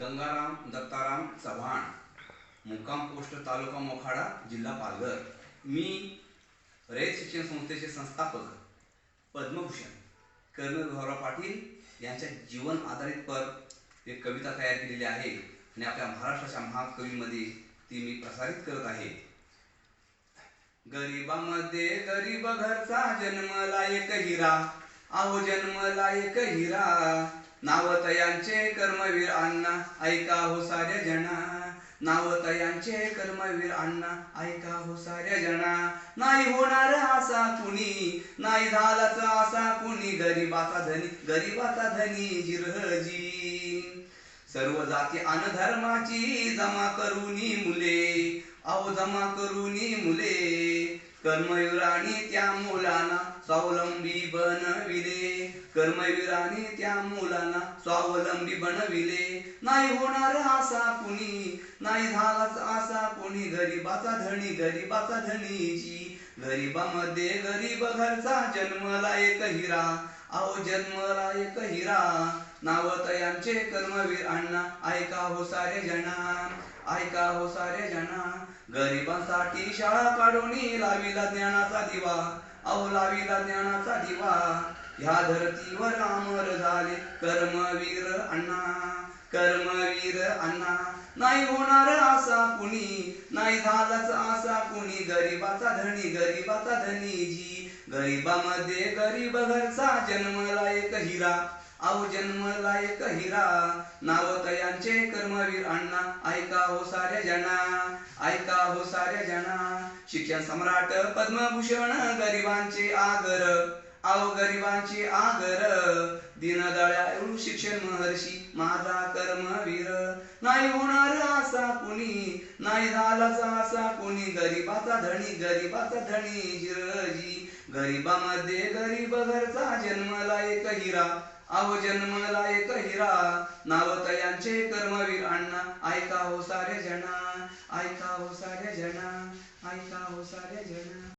गंगाराम दत्ताराम चव्हाण मुक्काम पोस्ट तालुका मोखाडा जिल्हा पालघर. मी रयत शिक्षण संस्थेचे संस्थापक पद्मभूषण कर्नल भाऊराव पाटील यांच्या जीवन आधारित पर एक कविता तयार केलेली आहे आणि आपल्या महाराष्ट्राच्या महाकवीमध्ये ती मी प्रसारित करत आहे. गरिबामध्ये गरीब घरचा जन्मला एक हिरा. आहो जन्मला एक हिरा. नावतयांचे कर्मवीर अण्णा. ऐका हो साऱ्या जना. नावतयांचे कर्मवीर अण्णा. ऐका हो साऱ्या जना. नाही होणार असा कुणी. नाही झालाच असा कुणी. गरीबाचा धनी गरीबाचा धनी जिरहजी सर्व जाती अन धर्माची जमा करूनी मुले. अहो जमा करूनी मुले. कर्मवीरानी त्या मुलांना स्वावलंबी बनविले. कर्मवीरानी त्या मुलांना स्वावलंबी बनविले. नाही होणार असा कुणी नाही झालाच असा कुणी गरीबाचा धनी गरीबाचा धनीची गरीबामध्ये गरीब घरचा जन्मला एक हिरा. आहो जन्मला एक हिरा. नावतयांचे कर्मवीर अण्णा. ऐका हो सारे जना. ऐका हो सारे जना. गरिबांसाठी शाळा काढून लाविला ज्ञानाचा दिवा. अहो लाविला ज्ञानाचा दिवा. ह्या धरतीवर अमर झाले कर्मवीर अण्णा. कर्मवीर अण्णा. नाही होणार असा कुणी नाही झालाच असा कुणी. गरीबाचा धनी गरीबाचा धनी जी गरीबामध्ये गरीब घरचा जन्मला एक हिरा. अहो जन्मला एक हिरा. नावतयांचे कर्मवीर अण्णा. ऐका हो साऱ्या जना. ऐका हो साऱ्या जना. शिक्षण सम्राट पद्मभूषण गरिबांचे आदर. आव गरिबांची आगर दीनदयाळू शिक्षण महर्षी माझा कर्मवीर. नाही होणार असा कुणी नाही झालाचा असा कुणी गरीबाचा धनी गरीबाचा धनी जिरजी. गरीबामध्ये गरीब घरचा जन्मला एक हिरा अहो जन्मला एक हिरा नावतयांचे कर्मवीर अण्णा ऐका हो सारे जना ऐका हो सारे जना ऐका हो सारे जना